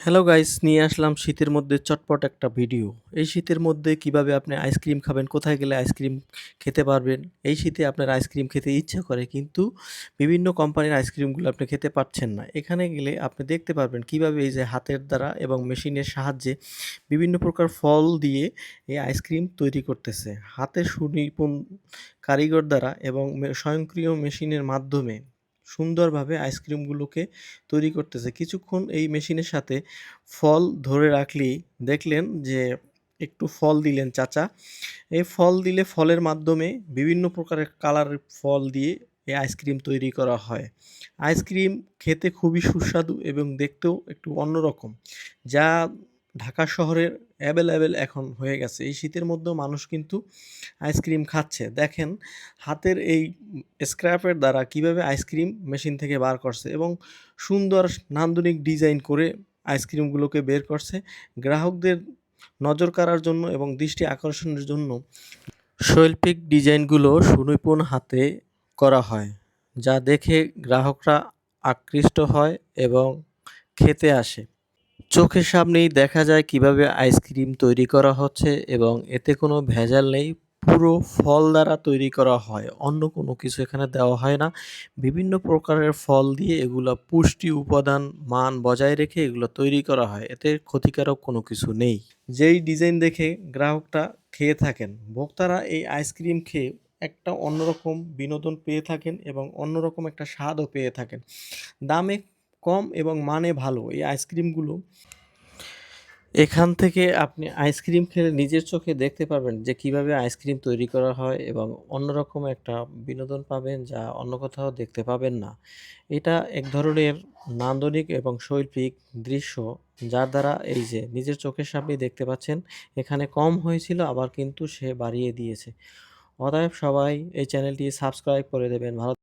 Hello guys নিয়ে আসলাম শীতের মধ্যে চটপট একটা ভিডিও এই শীতের মধ্যে কীভাবে আপনি আইসক্রিম খাবেন, কোথায় গেলে আইসক্রিম খেতে পারবেন? এই শীতে আপনার আইসক্রিম খেতে ইচ্ছা করে, কিন্তু বিভিন্ন কোম্পানির আইসক্রিমগুলো আপনি খেতে পারছেন না। এখানে গেলে আপনি দেখতে পারবেন কীভাবে এই যে হাতের দ্বারা এবং মেশিনের সাহায্যে বিভিন্ন প্রকার ফল দিয়ে এই আইসক্রিম তৈরি করতেছে। হাতের সুনিপুণ কারিগর দ্বারা এবং স্বয়ংক্রিয় মেশিনের মাধ্যমে সুন্দরভাবে আইসক্রিমগুলোকে তৈরি করতেছে। কিছুক্ষণ এই মেশিনের সাথে ফল ধরে রাখলেই দেখলেন যে একটু ফল দিলেন চাচা। এই ফল দিলে ফলের মাধ্যমে বিভিন্ন প্রকারের কালারের ফল দিয়ে এই আইসক্রিম তৈরি করা হয়। আইসক্রিম খেতে খুবই সুস্বাদু এবং দেখতেও একটু অন্যরকম। যা ঢাকা শহরের অ্যাভেলেবেল এখন হয়ে গেছে। এই শীতের মধ্যেও মানুষ কিন্তু আইসক্রিম খাচ্ছে। দেখেন, হাতের এই স্ক্র্যাপের দ্বারা কীভাবে আইসক্রিম মেশিন থেকে বার করছে এবং সুন্দর নান্দনিক ডিজাইন করে আইসক্রিমগুলোকে বের করছে, গ্রাহকদের নজর কাড়ার জন্য এবং দৃষ্টি আকর্ষণের জন্য শৈল্পিক ডিজাইনগুলো সুনিপুণ হাতে করা হয়, যা দেখে গ্রাহকরা আকৃষ্ট হয় এবং খেতে আসে। চোখের সামনেই দেখা যায় কীভাবে আইসক্রিম তৈরি করা হচ্ছে এবং এতে কোনো ভেজাল নেই, পুরো ফল দ্বারা তৈরি করা হয়। অন্য কোনো কিছু এখানে দেওয়া হয় না। বিভিন্ন প্রকারের ফল দিয়ে এগুলো পুষ্টি, উপাদান, মান বজায় রেখে এগুলো তৈরি করা হয়। এতে ক্ষতিকারক কোনো কিছু নেই। যেই ডিজাইন দেখে গ্রাহকটা খেয়ে থাকেন, ভোক্তারা এই আইসক্রিম খেয়ে একটা অন্যরকম বিনোদন পেয়ে থাকেন এবং অন্যরকম একটা স্বাদও পেয়ে থাকেন। দামে কম এবং মানে ভালো এই আইসক্রিমগুলো। এখান থেকে আপনি আইসক্রিম খেলে নিজের চোখে দেখতে পারবেন যে কীভাবে আইসক্রিম তৈরি করা হয় এবং অন্যরকম একটা বিনোদন পাবেন যা অন্য কোথাও দেখতে পাবেন না। এটা এক ধরনের নান্দনিক এবং শৈল্পিক দৃশ্য যার দ্বারা এই যে নিজের চোখের সামনেই দেখতে পাচ্ছেন, এখানে কম হয়েছিল আবার কিন্তু সে বাড়িয়ে দিয়েছে। অতএব সবাই এই চ্যানেলটি সাবস্ক্রাইব করে দেবেন। ভালো